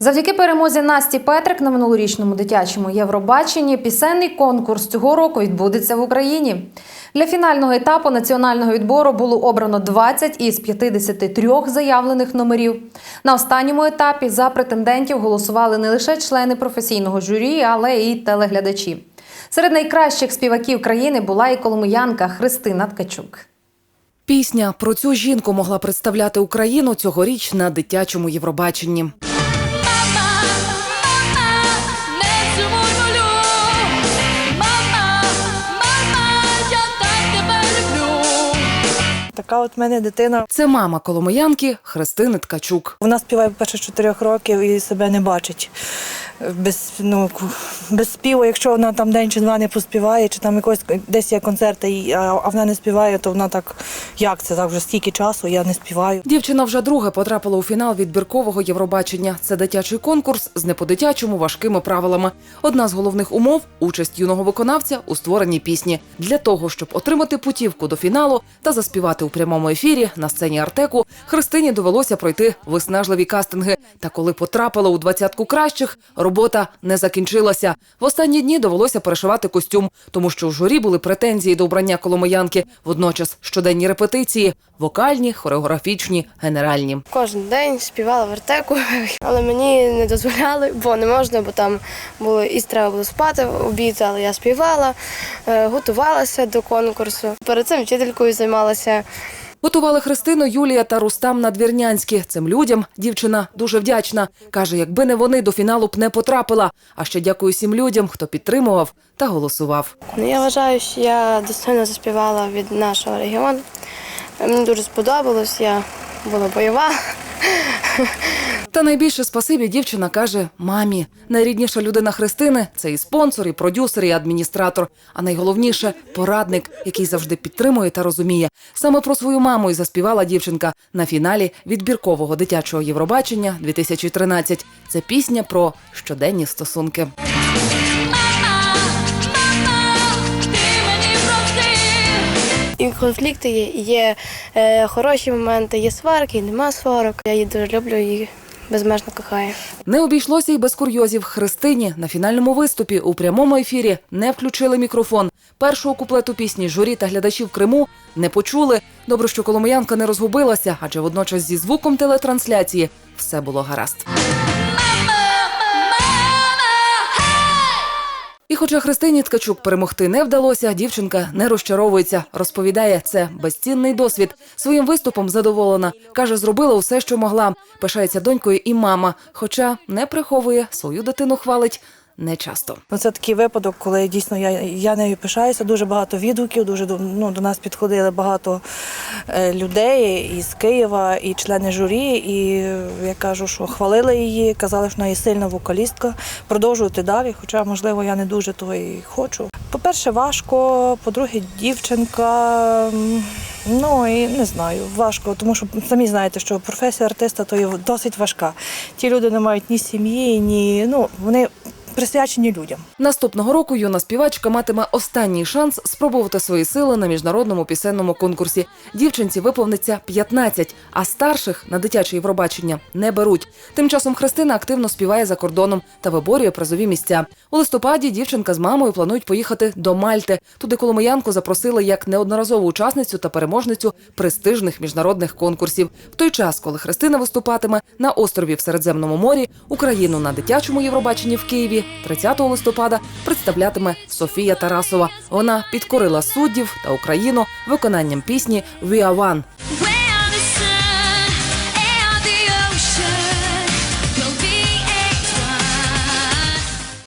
Завдяки перемозі Насті Петрик на минулорічному дитячому Євробаченні пісенний конкурс цього року відбудеться в Україні. Для фінального етапу національного відбору було обрано 20 із 53 заявлених номерів. На останньому етапі за претендентів голосували не лише члени професійного журі, але й телеглядачі. Серед найкращих співаків країни була і коломиянка Христина Ткачук. Пісня про цю жінку могла представляти Україну цьогоріч на дитячому Євробаченні. Така от в мене дитина. Це мама коломиянки Христини Ткачук. Вона співає перше з чотирьох років і себе не бачить. Без, ну, без співу, якщо вона там день чи два не поспіває, чи там якось десь є концерти, а вона не співає, то вона так, як це так вже стільки часу, я не співаю. Дівчина вже друге потрапила у фінал відбіркового Євробачення. Це дитячий конкурс з неподитячому важкими правилами. Одна з головних умов участь юного виконавця у створенні пісні. Для того, щоб отримати путівку до фіналу та заспівати у прямому ефірі на сцені Артеку, Христині довелося пройти виснажливі кастинги. Та коли потрапила у двадцятку кращих, робота не закінчилася. В останні дні довелося перешивати костюм, тому що у журі були претензії до обрання коломиянки. Водночас щоденні репетиції вокальні, хореографічні, генеральні. Кожен день співала в артеку, але мені не дозволяли, бо не можна, бо там було і треба було спати в обід, але я співала, е, готувалася до конкурсу. Перед цим вчителькою займалася. Готували Христину Юлія та Рустам Надвірнянські. Цим людям дівчина дуже вдячна. Каже, якби не вони до фіналу б не потрапила. А ще дякую всім людям, хто підтримував та голосував. Ну, Я вважаю, що я достойно заспівала від нашого регіону. Мені дуже сподобалось, я була бойова. Та найбільше спасибі дівчина каже мамі. Найрідніша людина Христини це і спонсор, і продюсер, і адміністратор. А найголовніше порадник, який завжди підтримує та розуміє. Саме про свою маму і заспівала дівчинка на фіналі відбіркового дитячого Євробачення 2013. Це пісня про щоденні стосунки. І конфлікти є, є е, хороші моменти, є сварки, нема сварок. Я її дуже люблю і безмежно кохає. Не обійшлося й без курйозів. Христині на фінальному виступі у прямому ефірі не включили мікрофон. Першого куплету пісні журі та глядачів Криму не почули. Добре, що коломиянка не розгубилася, адже водночас зі звуком телетрансляції все було гаразд. Хоча Христині Ткачук перемогти не вдалося, дівчинка не розчаровується. Розповідає, це безцінний досвід. Своїм виступом задоволена. Каже, зробила усе, що могла. Пишається донькою і мама, хоча не приховує, свою дитину хвалить не часто. Ну, це такий випадок, коли дійсно я, я нею пишаюся. Дуже багато відгуків, дуже ну, до нас підходили багато е, людей із Києва, і члени журі. І я кажу, що хвалили її, казали, що вона є сильна вокалістка. Продовжувати далі, хоча, можливо, я не дуже того і хочу. По-перше, важко, по-друге, дівчинка. Ну і не знаю, важко, тому що самі знаєте, що професія артиста то є досить важка. Ті люди не мають ні сім'ї, ні ну вони присвячені людям. Наступного року юна співачка матиме останній шанс спробувати свої сили на міжнародному пісенному конкурсі. Дівчинці виповниться 15, а старших на дитяче Євробачення не беруть. Тим часом Христина активно співає за кордоном та виборює призові місця. У листопаді дівчинка з мамою планують поїхати до Мальти. Туди Коломиянку запросили як неодноразову учасницю та переможницю престижних міжнародних конкурсів. В той час, коли Христина виступатиме на острові в Середземному морі, Україну на дитячому Євробаченні в Києві 30 листопада представлятиме Софія Тарасова. Вона підкорила суддів та Україну виконанням пісні «We are one».